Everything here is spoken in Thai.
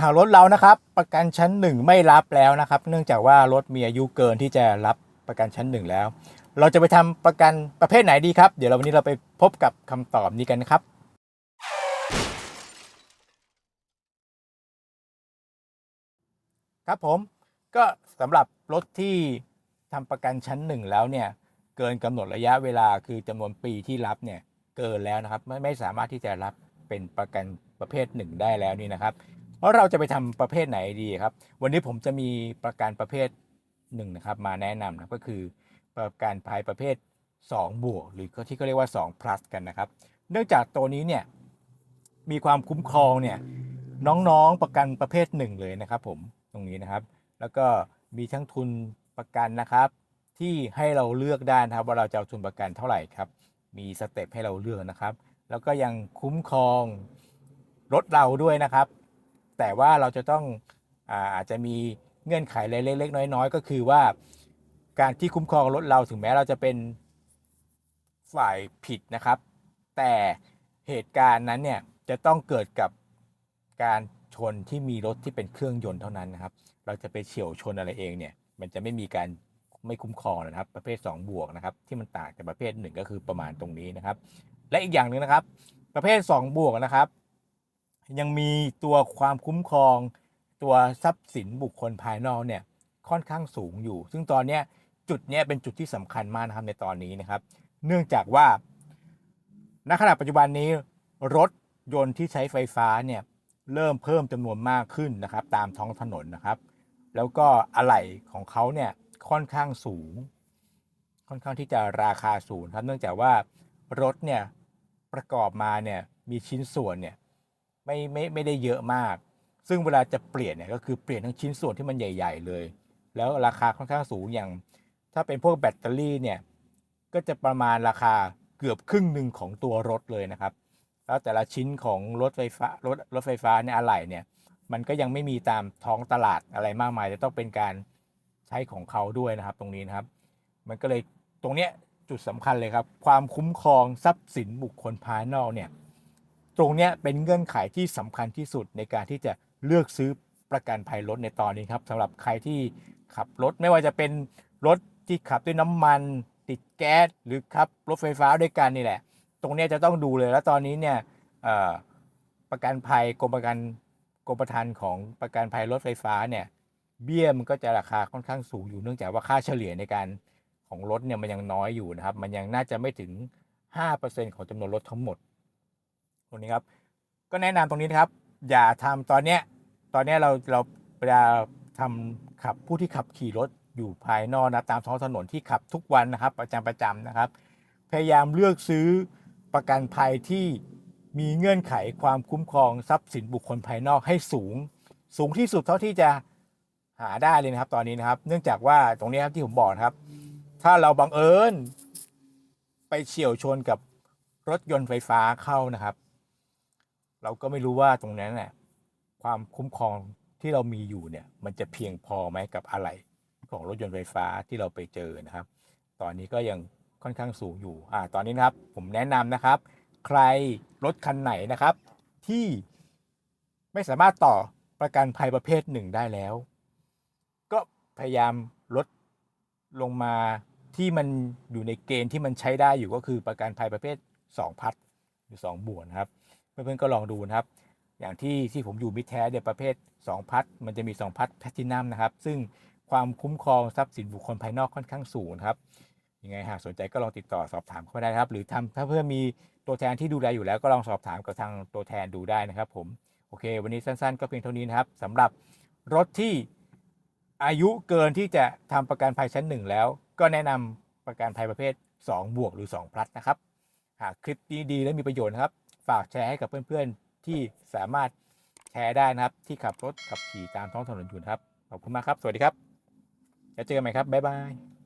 หากรถเรานะครับ ประกันชั้นหนึ่งไม่รับแล้วนะครับ เนื่องจากว่ารถมีอายุเกินที่จะรับประกันชั้นหนึ่งแล้ว เราจะไปทำประกันประเภทไหนดีครับ เดี๋ยวเราวันนี้เราไปพบกับคำตอบนี้กันนะครับครับผมก็สำหรับรถที่ทำประกันชั้นหนึ่งแล้วเนี่ยเกินกำหนดระยะเวลาคือจำนวนปีที่รับเนี่ยเกินแล้วนะครับไม่ไม่สามารถที่จะรับเป็นประกันประเภทหนึ่งได้แล้วนี่นะครับ เราเราจะไปทำประเภทไหนดีครับ วันนี้ผมจะมีประกันประเภทหนึ่งนะครับ มาแนะนำนะก็คือประกันภัยประเภท 2 บวก หรือที่เขาเรียกว่า 2 plus กันนะครับ เนื่องจากตัวนี้เนี่ยมีความคุ้มครองเนี่ยน้องๆประกันประเภทหนึ่งเลยนะครับ ผมตรงนี้นะครับ แล้วก็มีทั้งทุนประกันนะครับ ที่ให้เราเลือกได้นะครับ ว่าเราจะเอาทุนประกันเท่าไหร่ครับ มีสเต็ปให้เราเลือกนะครับ แล้วก็ยังคุ้มครองรถเราด้วยนะครับ แต่ว่าเราจะต้องอาจจะมีเงื่อนไขเล็กๆน้อยๆ ก็คือว่าการที่คุ้มครองรถเราถึงแม้เราจะเป็นฝ่ายผิดนะครับ แต่เหตุการณ์นั้นเนี่ยจะต้องเกิดกับการชนที่มีรถที่เป็นเครื่องยนต์เท่านั้นนะครับ เราจะไปเฉียวชนอะไรเองเนี่ย มันจะไม่มีการไม่คุ้มครองนะครับ ประเภท 2 บวกนะครับ ที่มันต่างจากประเภท 1 ก็คือประมาณตรงนี้นะครับ และอีกอย่างหนึ่งนะครับ ประเภท 2 บวกนะครับ ยังมีตัวความคุ้มครอง ตัวทรัพย์สินบุคคลภายนอกเนี่ยค่อนข้างสูงอยู่ ซึ่งตอนนี้จุดเนี้ยเป็นจุดที่สำคัญมากนะครับในตอนนี้นะครับ เนื่องจากว่าณขณะปัจจุบันนี้รถยนต์ที่ใช้ไฟฟ้าเนี่ยเริ่มเพิ่มจำนวนมากขึ้นนะครับ ตามท้องถนนนะครับ แล้วก็อะไหล่ของเขาเนี่ยค่อนข้างสูง ค่อนข้างที่จะราคาสูงครับ เนื่องจากว่ารถเนี่ยประกอบมาเนี่ยมีชิ้นส่วนเนี่ย ไม่ไม่ไม่ได้เยอะมาก ซึ่งเวลาจะเปลี่ยนเนี่ยก็คือเปลี่ยนทั้งชิ้นส่วนที่มันใหญ่ ๆ เลย แล้วราคาค่อนข้างสูงอย่าง ถ้าเป็นพวกแบตเตอรี่เนี่ยก็จะประมาณราคาเกือบครึ่งหนึ่งของตัวรถเลยนะครับ แล้วแต่ละชิ้นของรถไฟฟ้ารถรถไฟฟ้าเนี่ยอะไหล่เนี่ยมันก็ยังไม่มีตามท้องตลาดอะไรมากมายจะต้องเป็นการใช้ของเขาด้วยนะครับตรงนี้นะครับ มันก็เลยตรงเนี้ยจุดสำคัญเลยครับ ความคุ้มครองทรัพย์สินบุคคลภายนอกเนี่ย ตรงนี้เป็นเงื่อนไขที่สำคัญที่สุดในการที่จะเลือกซื้อประกันภัยรถในตอนนี้ครับสำหรับใครที่ขับรถไม่ว่าจะเป็นรถที่ขับด้วยน้ำมัน ติดแก๊สหรือขับรถไฟฟ้าด้วยกันนี่แหละ ตรงนี้จะต้องดูเลยแล้วตอนนี้เนี่ยประกันภัยกรมประกันกรมธรรม์ของประกันภัยรถไฟฟ้าเนี่ยเบี้ยมันก็จะราคาค่อนข้างสูงอยู่เนื่องจากว่าค่าเฉลี่ยในการของรถเนี่ยมันยังน้อยอยู่นะครับ มันยังน่าจะไม่ถึง 5%ของจำนวนรถทั้งหมด รงนี้ครับ ก็แนะนำตรงนี้นะครับ อย่าทำตอนเนี้ยตอนเนี้ยเราเราเวลาทำขับผู้ที่ขับขี่รถอยู่ภายนอกนะตามท้องถนนที่ขับทุกวันนะครับ ประจำประจำนะครับ พยายามเลือกซื้อประกันภัยที่มีเงื่อนไขความคุ้มครองทรัพย์สินบุคคลภายนอกให้สูง สูงที่สุดเท่าที่จะหาได้เลยนะครับ ตอนนี้นะครับ เนื่องจากว่าตรงนี้ครับที่ผมบอกนะครับ ถ้าเราบังเอิญไปเฉี่ยวชนกับรถยนต์ไฟฟ้าเข้านะครับ เราก็ไม่รู้ว่าตรงนั้นน่ะความคุ้มครองที่เรามีอยู่เนี่ย มันจะเพียงพอไหมกับอะไหล่ของรถยนต์ไฟฟ้าที่เราไปเจอนะครับ ตอนนี้ก็ยังค่อนข้างสูงอยู่อ่าตอนนี้นะครับผมแนะนำนะครับ ใครรถคันไหนนะครับ ที่ไม่สามารถต่อประกันภัยประเภทหนึ่งได้แล้ว ก็พยายามลดลงมาที่มันอยู่ในเกณฑ์ที่มันใช้ได้อยู่ก็คือประกันภัยประเภท 2 พัดหรือ 2 บวกนะครับ เพื่อนๆก็ลองดูนะครับ อย่างที่ที่ผมอยู่มิตรแท้เนี่ยประเภท 2 พัดมันจะมี 2 พัดแพลตินัมนะครับ ซึ่งความคุ้มครองทรัพย์สินบุคคลภายนอกค่อนข้างสูงครับยังไงหากสนใจก็ลองติดต่อสอบถามเข้ามาได้ครับ หรือทำถ้าเพื่อนมีตัวแทนที่ดูแลอยู่แล้วก็ลองสอบถามกับทางตัวแทนดูได้นะครับ ผมโอเค วันนี้สั้นๆ ก็เพียงเท่านี้นะครับสำหรับรถที่อายุเกินที่จะทำประกันภัยชั้นหนึ่งแล้ว ก็แนะนำประกันภัยประเภท 2 บวกหรือ 2 พลัสนะครับ หากคลิปนี้ดีและมีประโยชน์นะครับ ฝากแชร์ให้กับเพื่อนๆ ที่สามารถแชร์ได้นะครับ ที่ขับรถขับขี่ตามท้องถนนอยู่นะครับ ขอบคุณมากครับ สวัสดีครับ แล้วเจอกันใหม่ครับ บ๊ายบาย